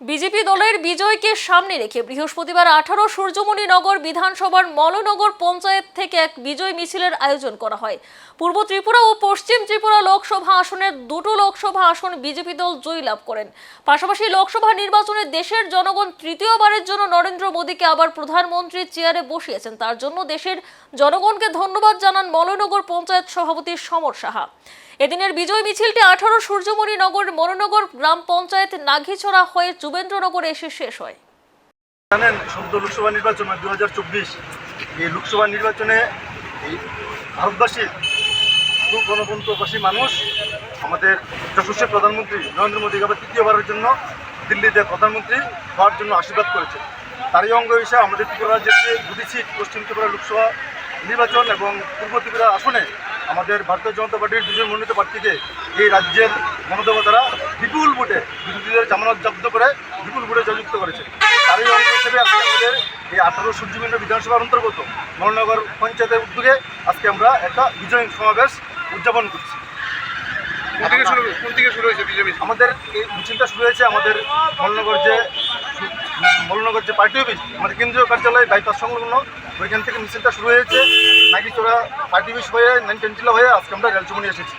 BJP দলের বিজয়কে সামনে রেখে বৃহস্পতিবার আঠারো সূর্যমণি নগর বিধানসভার মলনগর পঞ্চায়েত থেকে এক বিজয় মিছিলের আয়োজন করা হয়। পূর্ব ত্রিপুরা ও পশ্চিম ত্রিপুরা লোকসভা আসনের দুটো লোকসভা আসন বিজেপি দল জয়ী লাভ করেন। পাশাপাশি লোকসভা নির্বাচনে দেশের জনগণ তৃতীয়বারের জন্য নরেন্দ্র মোদীকে আবার প্রধানমন্ত্রীর চেয়ারে বসিয়েছেন। তার জন্য দেশের জনগণকে ধন্যবাদ জানান মলনগর পঞ্চায়েত সভাপতি সমর সাহা। এদিনের বিজয় মিছিলটি আঠারো সূর্যমণি নগর মনোনগর গ্রাম পঞ্চায়েত নাঘিছড়া হয়ে যুবেন্দ্রনগরে এসে শেষ হয়। জানেন, সদ্য লোকসভা নির্বাচন দু হাজার চব্বিশ। এই লোকসভা নির্বাচনে এই ভারতবাসীর খুব গণতন্ত্রবাসী মানুষ, আমাদের যশস্বী প্রধানমন্ত্রী নরেন্দ্র মোদীকে আবার তৃতীয়বারের জন্য দিল্লিতে প্রধানমন্ত্রী হওয়ার জন্য আশীর্বাদ করেছে তারই অঙ্গ হিসেবে আমাদের ত্রিপুরা রাজ্যের যে দুটি সিট পশ্চিম ত্রিপুরা লোকসভা নির্বাচন এবং পূর্ব ত্রিপুরা আসনে আমাদের ভারতীয় জনতা পার্টির দুজন মনোনীত প্রার্থীকে এই রাজ্যের গণদেবতারা বিপুল ভোটে বিরোধীদের জামানত জব্দ করে বিপুল ভোটে জয়যুক্ত করেছে। তারই অঙ্গ হিসেবে আজকে আমাদের এই আঠারো সূর্যবিন্দ বিধানসভার অন্তর্গত মহানগর পঞ্চায়েতের উদ্যোগে আজকে আমরা একটা বিজয় সমাবেশ উদযাপন করছি। কোন থেকে শুরু কোন থেকে শুরু হয়েছে বিজেপি আমাদের এই মিছিলটা শুরু হয়েছে আমাদের মলনগর যে মলনগর যে পার্টি অফিস, আমাদের কেন্দ্রীয় কার্যালয় দায়িত্ব সংলগ্ন, ওইখান থেকে মিছিলটা শুরু হয়েছে। নাকি তোরা পার্টি অফিস হয়ে নাইন টেন্টিলা হয়ে আজকে আমরা রেলচুমনি এসেছি।